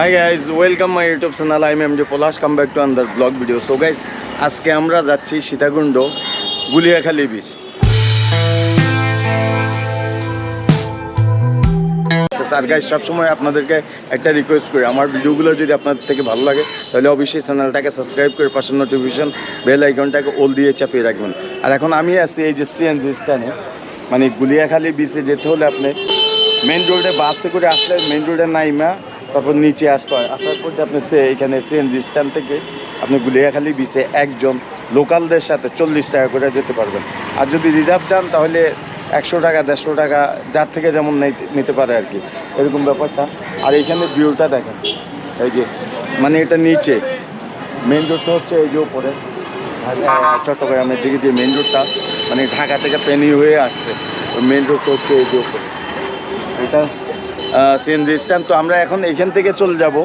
Hi guys welcome my YouTube channel I am J Palash come back to another vlog video so guys আজকে আমরা যাচ্ছি Sitakunda Guliakhali beach আর guys সবসময় আপনাদেরকে একটা রিকোয়েস্ট করি। আমার ভিডিওগুলো যদি আপনাদের থেকে ভালো লাগে, তাহলে অবশ্যই চ্যানেলটাকে সাবস্ক্রাইব করে পাশের নোটিফিকেশন বেল আইকনটাকে ওল দিয়ে চাপিয়ে রাখবেন। আর এখন আমি আছি এই যে সিএনজি স্ট্যান্ডে মানে গুলিয়াখালী বিচে যেতে হলে আপনি মেন রোডে বাসে করে আসলে মেন রোডে নাইমা তারপর নিচে আসতে হয়। আসার পর আপনি সে এখানে সিএনজি স্ট্যান্ড থেকে আপনি গুলিয়াখালী বিচে একজন লোকালদের সাথে চল্লিশ টাকা করে যেতে পারবেন। আর যদি রিজার্ভ যান তাহলে একশো টাকা দেড়শো টাকা যার থেকে যেমন নিতে পারে আর কি। এরকম ব্যাপারটা। আর এইখানে ভিউটা দেখেন এই যে মানে এটা নিচে। মেন রোডটা হচ্ছে এই যে আহ, চট্টগ্রামের দিকে যে মেন রোডটা মানে ঢাকা থেকে পেনি হয়ে আসছে। মেন রোডটা হচ্ছে এই যে ওপরে এটা সিএনজি স্ট্যান্ড। তো আমরা এখন এখান থেকে চলে যাব।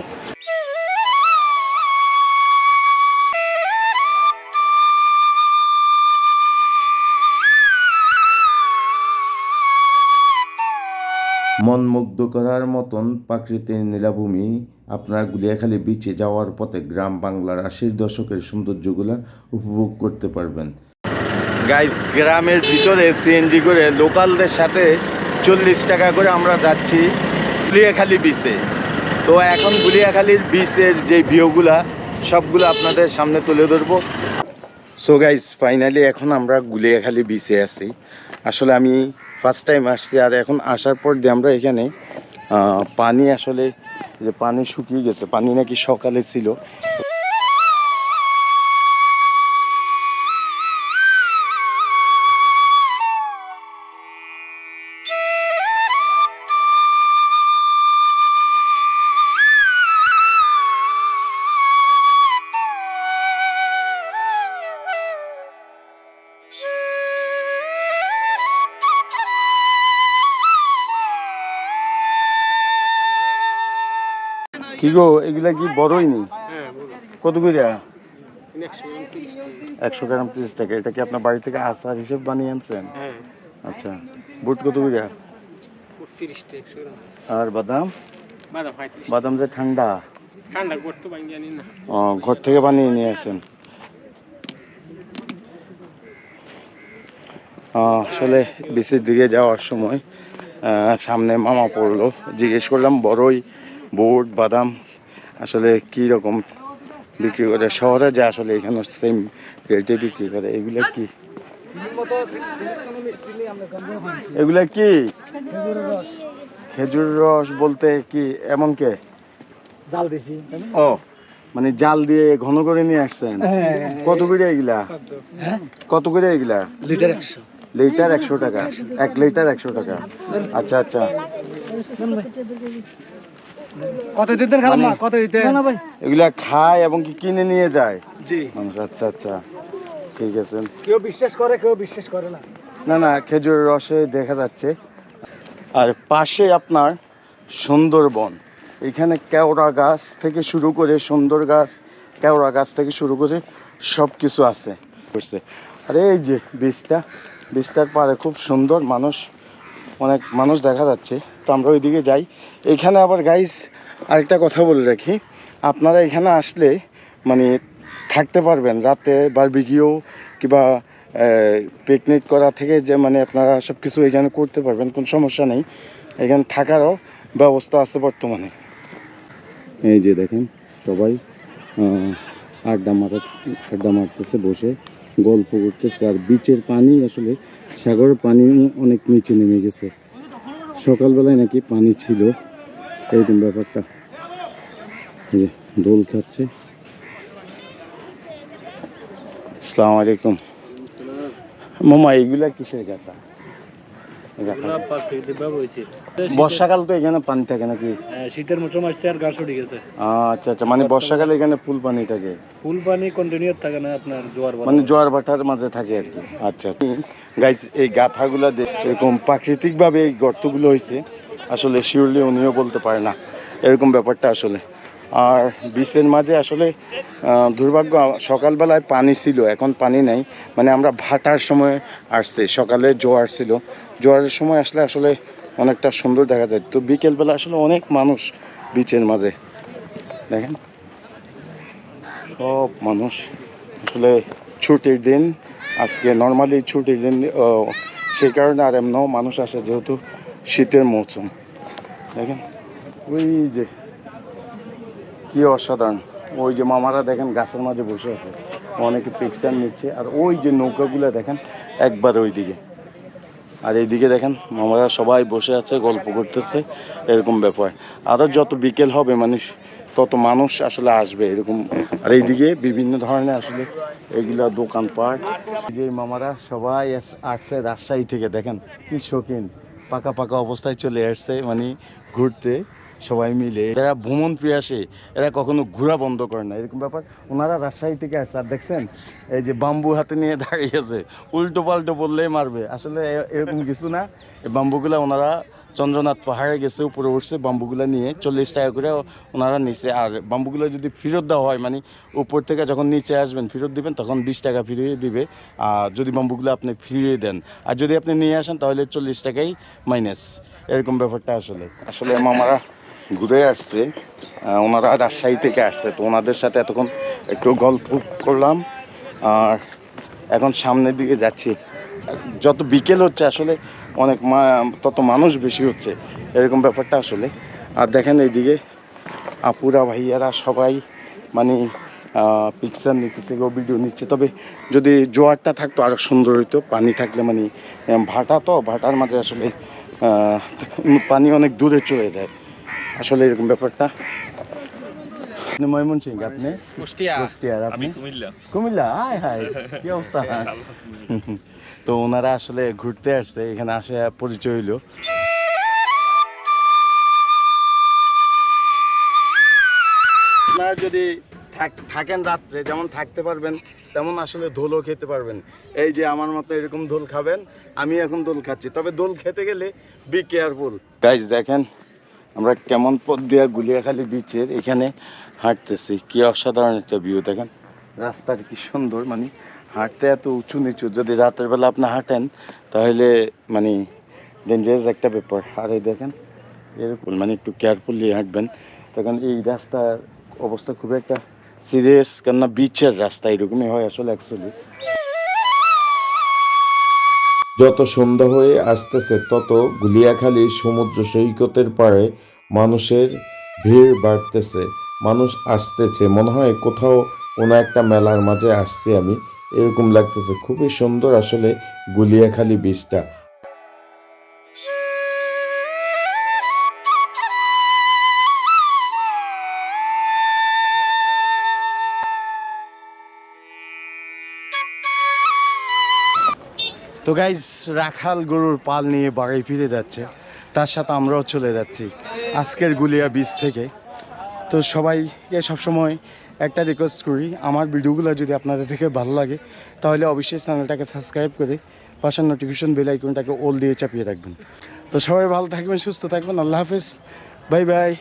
মনমুগ্ধ করার মতন প্রাকৃতিক নীলাভূমি আপনারা গুলিয়াখালী বিচে যাওয়ার পথে গ্রাম বাংলার আশির দশকের সৌন্দর্যগুলা উপভোগ করতে পারবেন। গাইস গ্রামের ভিতরে সিএনজি করে লোকালদের সাথে চল্লিশ টাকা করে আমরা যাচ্ছি গুলিয়াখালী বিচে তো এখন গুলিয়াখালীর বিচের যে ভিউগুলা সবগুলো আপনাদের সামনে তুলে ধরবো। সো গাইজ ফাইনালি এখন আমরা গুলিয়াখালী বিচে আছি। আসলে আমি ফার্স্ট টাইম আসছি আর এখন আসার পর দিয়ে আমরা এখানে পানি আসলে, যে পানি শুকিয়ে গেছে, পানি নাকি সকালে ছিল। কি গো এগুলা কি বড়ই নি কত করে? একশো গ্রাম তিরিশ টাকা। এটা কি আপনার বাড়ি থেকে আচার হিসেবে বানিয়ে আনছেন? হ্যাঁ। আচ্ছা। বুট কত গ্রাম। আর বাদাম? বাদাম যে ঠান্ডা? ও ঘর থেকে বানিয়ে নিয়ে আসেন। আসলে বিচের দিকে যাওয়ার সময় সামনে মামা পড়ল। জিজ্ঞেস করলাম বড়ই বুট বাদাম আসলে কি রকম বিক্রি করে? শহরে যে আসলে এখানে সেম রেটে বিক্রি করে এগুলো কি? এগুলা কি? খেজুর রস বলতে কি এমন কে? জাল বেশি। ও মানে জাল দিয়ে ঘন করে নিয়ে আসছেন? কত করে এগুলা? হ্যাঁ? কত করে এগুলা? লিটার একশো। লিটার একশো টাকা এক লিটার একশো টাকা। আচ্ছা আচ্ছা। কত দিতেন খারাপ না কত দিতেন? এগুলা খায় এবং কি কিনে নিয়ে যায়? জি। আচ্ছা আচ্ছা ঠিক আছে। কেউ বিশ্বাস করে কেউ বিশ্বাস করে না। না না খেজুর রসে দেখা যাচ্ছে। আর পাশে আপনার সুন্দরবন। এখানে কেওড়া গাছ থেকে শুরু করে সুন্দর গাছ কেওড়া গাছ থেকে শুরু করে সব কিছু আছে। করছে। আর এই যে বীজটা বীজটার পাড়ে খুব সুন্দর মানুষ অনেক মানুষ দেখা যাচ্ছে। তো আমরা ওইদিকে যাই। এইখানে আবার গাইস আরেকটা কথা বলে রাখি। আপনারা এখানে আসলে মানে থাকতে পারবেন। রাতে বারবিকিউ কিংবা পিকনিক করা থেকে যে মানে আপনারা সব কিছু এখানে করতে পারবেন, কোনো সমস্যা নেই। এখানে থাকারও ব্যবস্থা আছে বর্তমানে। এই যে দেখেন সবাই আড্ডা মারা, আড্ডা মারতেছে, বসে। গল্প করতেছে। আর বিচের পানি আসলে সাগরের পানি অনেক নিচে নেমে গেছে। সকালবেলায় নাকি পানি ছিল। এরকম ব্যাপারটা। দোল খাচ্ছে। আসসালামু আলাইকুম। মামা, এইগুলা কিসের কথা? বর্ষাকাল তো এখানে পানি থাকে নাকি? শীতের মৌসুম আসছে আর গাছ উঠে গেছে। আচ্ছা আচ্ছা মানে বর্ষাকালে এখানে ফুল পানি থাকে? ফুল পানি কন্টিনিউ থাকে না আপনার জোয়ার মানে জোয়ার ভাটার মাঝে থাকে আর কি। আচ্ছা গাইস এই গাথাগুলা এরকম প্রাকৃতিক ভাবে এই গর্তগুলো হয়েছে আসলে শিওরলি উনিও বলতে পারে না। এরকম ব্যাপারটা আসলে। আর বিচের মাঝে আসলে দুর্ভাগ্য, সকালবেলায় পানি ছিল, এখন পানি নাই। মানে আমরা ভাটার সময় আসছে, সকালে জোয়ার ছিল। জোয়ারের সময় আসলে আসলে অনেকটা সুন্দর দেখা যায়। তো বিকেলবেলা আসলে অনেক মানুষ বিচের মাঝে। দেখেন। সব মানুষ। আসলে ছুটির দিন, আজকে নর্মালি ছুটির দিন সেই কারণে আর এমনও মানুষ আসে যেহেতু শীতের মৌসুম। দেখেন। ওই যে কি অসাধারণ। ওই যে মামারা দেখেন গাছের মাঝে বসে আছে। অনেকে পিকচার নিচ্ছে। আর ওই যে নৌকাগুলো দেখেন, একবার ওই দিকে আর এইদিকে দেখেন, মামারা সবাই বসে আছে, গল্প করতেছে, এরকম ব্যাপার। আরও যত বিকেল হবে মানুষ, তত মানুষ আসলে আসবে এরকম। আর এইদিকে বিভিন্ন ধরনের আসলে এগুলা দোকানপাট। যে মামারা সবাই আস- আসছে রাজশাহী থেকে, দেখেন, কি শৌখিন। পাকা পাকা অবস্থায় চলে আসছে মানে ঘুরতে, সবাই মিলে। এরা ভ্রমণ প্রিয়াসে এরা কখনো ঘোরা বন্ধ করে না। এরকম ব্যাপার। ওনারা রাজশাহী থেকে আসছে। আর দেখছেন, এই যে বাম্বু হাতে নিয়ে দাঁড়িয়ে আছে। উল্টো পাল্টো বললেই মারবে। আসলে এরকম কিছু না। এই বাম্বুগুলা ওনারা চন্দ্রনাথ পাহাড়ে গেছে, উপরে উঠছে, বাম্বুগুলা নিয়ে চল্লিশ টাকা করে ওনারা নিচে আর বাম্বুগুলো যদি ফেরত দেওয়া হয় মানে উপর থেকে যখন নিচে আসবেন, ফেরত দিবেন, তখন বিশ টাকা ফিরিয়ে দিবে। আর যদি বাম্বুগুলো আপনি ফিরিয়ে দেন, আর যদি আপনি নিয়ে আসেন, তাহলে চল্লিশ টাকাই মাইনাস এরকম ব্যাপারটা আসলে। আসলে মামারা ঘুরে আসছে ওনারা রাজশাহী থেকে আসছে, তো ওনাদের সাথে এতক্ষণ একটু গল্প করলাম। আর এখন সামনের দিকে যাচ্ছি। যত বিকেল হচ্ছে আসলে অনেক মা- তত মানুষ বেশি হচ্ছে। এরকম ব্যাপারটা আসলে। আর দেখেন এইদিকে আপুরা ভাইয়ারা সবাই মানে পিকচার নিতেছে গো ভিডিও নিচ্ছে। তবে যদি জোয়ারটা থাকতো আরও সুন্দর হইতো। পানি থাকলে মানে ভাটা তো ভাটার মাঝে আসলে পানি অনেক দূরে চলে যায়। আসলে এরকম ব্যাপারটা। আপনি কুষ্টিয়া। আপনি? কুমিল্লা। কুমিল্লা? হাই হাই কি অবস্থা? তো ওনারা আসলে ঘুরতে আসছে এখানে আসে পরিচয় হইল। আপনারা যদি থাক- থাকেন রাত্রে যেমন থাকতে পারবেন তেমন আসলে দোলও খেতে পারবেন। এই যে আমার মতো এরকম দোল খাবেন আমি এখন দোল খাচ্ছি। তবে দোল খেতে গেলে বি কেয়ারফুল গাইজ দেখেন আমরা কেমন পথ দিয়া গুলিয়াখালী বিচের এখানে হাঁটতেছি। কি অসাধারণ একটা ভিউ দেখেন। রাস্তার কি সুন্দর মানে হাঁটতে এত উঁচু নিচু, যদি রাতের বেলা আপনি হাঁটেন, তাহলে মানে ডেঞ্জারাস একটা ব্যাপার। আর এই দেখেন, এরকম মানে একটু কেয়ারফুলি হাঁটবেন। তখন এই রাস্তার অবস্থা খুব একটা সিরিয়াস কেননা বিচের রাস্তা, এরকমই হয় আসলে অ্যাকচুয়ালি যত সন্ধ্যা হয়ে আসতেছে, তত গুলিয়াখালী সমুদ্র সৈকতের পাড়ে মানুষের ভিড় বাড়তেছে। মানুষ আসতেছে, মনে হয় কোথাও কোনো একটা মেলার মাঝে আসছি আমি। এরকম লাগতেছে। খুবই সুন্দর আসলে গুলিয়াখালী বীজটা তো গাইজ রাখাল গরুর পাল নিয়ে বাড়ি ফিরে যাচ্ছে। তার সাথে আমরাও চলে যাচ্ছি আজকের গুলিয়া বীজ থেকে। তো সবাইকে সবসময় একটা রিকোয়েস্ট করি। আমার ভিডিওগুলো যদি আপনাদের থেকে ভালো লাগে, তাহলে অবশ্যই চ্যানেলটাকে সাবস্ক্রাইব করে পাশের নোটিফিকেশন বেল আইকনটাকে ওল দিয়ে চাপিয়ে রাখবেন। তো সবাই ভালো থাকবেন, সুস্থ থাকবেন, আল্লাহ হাফেজ। Bye bye.